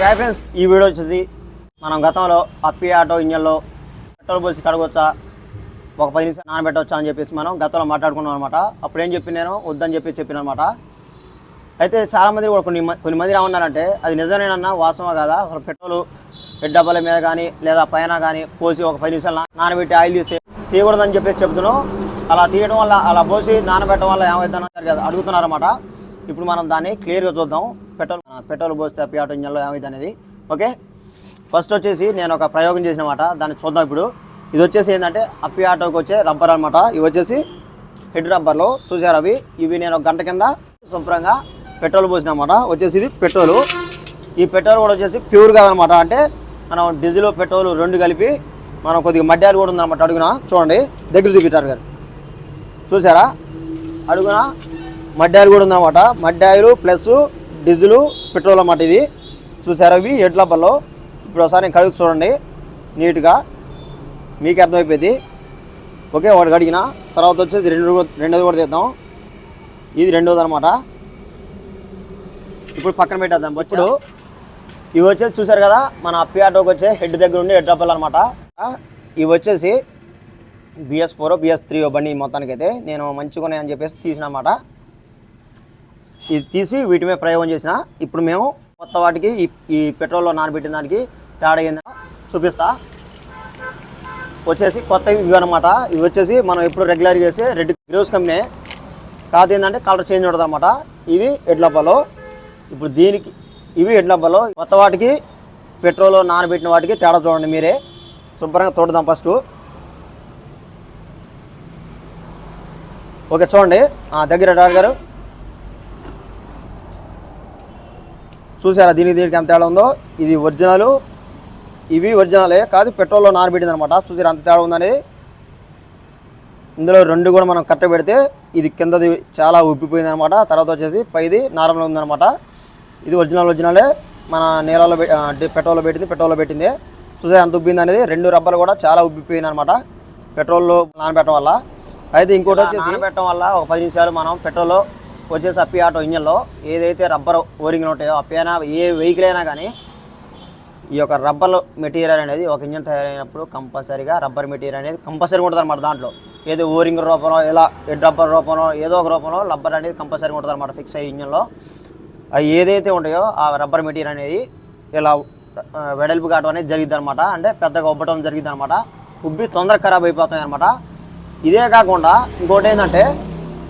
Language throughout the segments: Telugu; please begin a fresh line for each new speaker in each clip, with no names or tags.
హాయ్ ఫ్రెండ్స్ ఈ వీడియో వచ్చేసి మనం గతంలో అప్పి ఆటో ఇంజన్లో పెట్రోల్ పోసి కడగొచ్చా? ఒక పది నిమిషాలు నానబెట్టవచ్చా అని చెప్పేసి మనం గతంలో మాట్లాడుకున్నాం అనమాట అప్పుడు ఏం చెప్పి నేను? వద్దని చెప్పి చెప్పిన అనమాట అయితే చాలా మంది కూడా కొన్ని మ- కొన్ని మంది రామన్నారంటే అది నిజమేనన్నా వాసమా కదా? అసలు పెట్రోల్ హెడ్ డబ్బాల మీద కానీ లేదా పైన కానీ పోసి ఒక పది నిమిషాలు నానబెట్టి ఆయిల్ తీస్తే తీయకూడదని చెప్పేసి చెప్తున్నాం. అలా తీయడం వల్ల అలా పోసి నానబెట్టడం వల్ల ఏమవుతుందని కదా అడుగుతున్నారన్నమాట. ఇప్పుడు మనం దాన్ని క్లియర్గా చూద్దాం. పెట్రోల్ పెట్రోల్ పోస్తే అప్పి ఆటో ఇంజన్లో ఏమైంది అనేది ఓకే? ఫస్ట్ వచ్చేసి నేను ఒక ప్రయోగం చేసినమాట. దాన్ని చూద్దాం ఇప్పుడు. ఇది వచ్చేసి ఏంటంటే అప్పి ఆటోకి వచ్చే రబ్బర్ అనమాట ఇవి వచ్చేసి హెడ్ రబ్బర్లు చూసారు అవి? ఇవి నేను ఒక గంట కింద శుభ్రంగా పెట్రోల్ పోసినమాట. వచ్చేసి ఇది పెట్రోల్. ఈ పెట్రోల్ కూడా వచ్చేసి ప్యూర్ కాదనమాట అంటే మనం డీజిల్ పెట్రోల్ రెండు కలిపి మనం కొద్దిగా మడ్యాలు కూడా ఉందన్నమాట అడుగున. చూడండి. దగ్గర చూపించారు గారు. చూసారా? అడుగున మడ్డాయిలు కూడా ఉందన్నమాట. మడ్డాయిలు ప్లస్ డీజిల్ పెట్రోల్ అన్నమాట ఇది. చూసారా ఇవి? ఎడ్ల రబ్బర్లో ఇప్పుడు ఒకసారి నేను కడుగు చూడండి. నీట్గా. మీకు అర్థమైపోయింది. ఓకే ఒకటి కడిగిన. తర్వాత వచ్చేసి రెండు రెండోది కూడా తీద్దాం. ఇది రెండోది అనమాట ఇప్పుడు పక్కన పెట్టేద్దాం. ఇప్పుడు ఇవి వచ్చేసి చూసారు కదా? మన అప్పి ఆటోకి వచ్చే హెడ్ దగ్గర ఉండి హెడ్ డబ్బాలు అనమాట ఇవి వచ్చేసి బిఎస్ ఫోర్ బిఎస్ త్రీ బండి మొత్తానికి అయితే నేను మంచిగా అని చెప్పేసి తీసినమాట. ఇది తీసి వీటి మీద ప్రయోగం చేసిన. ఇప్పుడు మేము కొత్త వాటికి ఈ ఈ పెట్రోల్లో నానబెట్టిన దానికి తేడా ఏందో చూపిస్తా. వచ్చేసి కొత్తవి ఇవి అనమాట ఇవి వచ్చేసి మనం ఎప్పుడు రెగ్యులర్గా చేసి రెడ్ గ్రోస్ కంపెనీ. కాదు ఏంటంటే కలర్ చేంజ్ ఉంటుంది అనమాట ఇవి ఎడ్లబ్బలో ఇప్పుడు దీనికి ఇవి ఎడ్లబ్బలో కొత్త వాటికి పెట్రోల్ నానబెట్టిన వాటికి తేడా చూడండి మీరే. శుభ్రంగా తోడదాం ఫస్ట్. ఓకే చూడండి. ఆ, దగ్గర డాక్టర్ గారు. చూసారా దీనికి దీనికి ఎంత తేడా ఉందో? ఇది ఒరిజినల్. ఇవి ఒరిజినలే కాదు పెట్రోల్లో నానబెట్టింది అనమాట చూసారా అంత తేడా ఉందనేది? ఇందులో రెండు కూడా మనం కట్ట పెడితే ఇది కిందది చాలా ఉబ్బిపోయింది అనమాట తర్వాత వచ్చేసి పైది నార్మల్ ఉందనమాట ఇది ఒరిజినల్ ఒరిజినలే. మన నీళ్ళలో పెట్రోల్లో పెట్టింది పెట్రోల్లో పెట్టింది. చూసారా ఎంత ఉబ్బింది అనేది రెండు రబ్బర్లు కూడా చాలా ఉబ్బిపోయింది అనమాట పెట్రోల్లో నానబెట్టడం వల్ల. అయితే ఇంకోటి వచ్చేసి నానబెట్టడం వల్ల ఒక పది నిమిషాలు మనం పెట్రోల్లో వచ్చేసి అప్పి ఆటో ఇంజన్లో ఏదైతే రబ్బర్ ఓరింగ్లు ఉంటాయో అప్పి అయినా ఏ వెహికల్ అయినా కానీ ఈ యొక్క రబ్బర్ మెటీరియల్ అనేది ఒక ఇంజన్ తయారైనప్పుడు కంపల్సరీగా రబ్బర్ మెటీరియల్ అనేది కంపల్సరీగా ఉంటుంది అనమాట దాంట్లో. ఏదో ఓరింగ్ రూపంలో ఇలా రబ్బర్ రూపంలో ఏదో ఒక రూపంలో రబ్బర్ అనేది కంపల్సరీగా ఉంటుంది అనమాట ఫిక్స్ అయ్యే ఇంజన్లో. అవి ఏదైతే ఉంటాయో ఆ రబ్బర్ మెటీరియల్ అనేది ఇలా వెడల్పు కావడం అనేది జరిగింది అనమాట అంటే పెద్దగా ఉబ్బటం జరిగింది అనమాట ఉబ్బి తొందరగా ఖరాబ్ అయిపోతాయి అనమాట ఇదే కాకుండా ఇంకోటి ఏంటంటే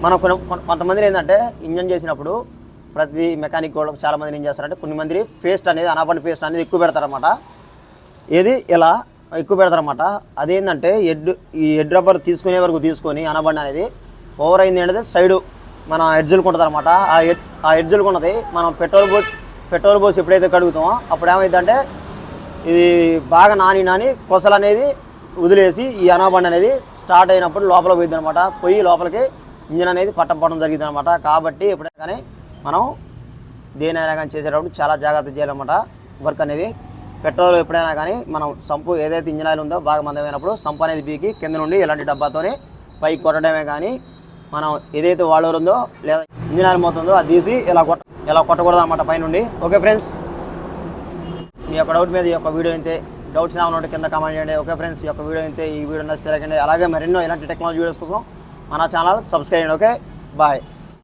మనం కొన్ని కొంతమంది ఏంటంటే ఇంజన్ చేసినప్పుడు ప్రతి మెకానిక్ కూడా చాలా మంది ఏం చేస్తారంటే కొన్ని మంది పేస్ట్ అనేది అనాబండి పేస్ట్ అనేది ఎక్కువ పెడతారనమాట ఏది? ఇలా ఎక్కువ పెడతారన్నమాట. అదేంటంటే ఎడ్ ఈ ఎడ్ రబ్బర్ తీసుకునే వరకు తీసుకొని అనబండి అనేది ఓవర్ అయింది అనేది సైడు మన ఎడ్జులు కొంటుందన్నమాట ఆ ఎడ్ ఆ ఎడ్జులు కొన్నది మనం పెట్రోల్ పోసి పెట్రోల్ బోస్ ఎప్పుడైతే కడుగుతామో అప్పుడు ఏమైందంటే ఇది బాగా నాని నాని కొసలు అనేది వదిలేసి ఈ అనాబండి అనేది స్టార్ట్ అయినప్పుడు లోపల పోయింది అనమాట పోయి లోపలికి ఇంజిన్ అనేది పట్టపడడం జరిగింది అనమాట కాబట్టి ఎప్పుడైనా కానీ మనం దేనైనా కానీ చేసేటప్పుడు చాలా జాగ్రత్త చేయాలన్నమాట. వర్క్ అనేది పెట్రోల్ ఎప్పుడైనా కానీ మనం సంపు ఏదైతే ఇంజిన్ ఆయిల్ ఉందో బాగా మందమైనప్పుడు సంపు అనేది పీకి కింద నుండి ఇలాంటి డబ్బాతోనే పైకి కొట్టడమే కానీ మనం ఏదైతే వాడర్ ఉందో లేదా ఇంజిన్ ఆయిల్ మొత్తం అది తీసి ఇలా కొట్ట ఇలా కొట్టకూడదు అనమాట పైనుండి. ఓకే ఫ్రెండ్స్ మీ యొక్క డౌట్ మీద ఈ యొక్క వీడియో అయితే డౌట్స్ ఏమైనా ఉంటే కింద కామెంట్ చేయండి. ఓకే ఫ్రెండ్స్ ఈ యొక్క వీడియో అయితే ఈ వీడియో నచ్చితే అలాగే మరెన్నో ఇలాంటి టెక్నాలజీ వీడియోస్ కోసం మన ఛానల్ సబ్స్క్రైబ్ చేయండి. Okay bye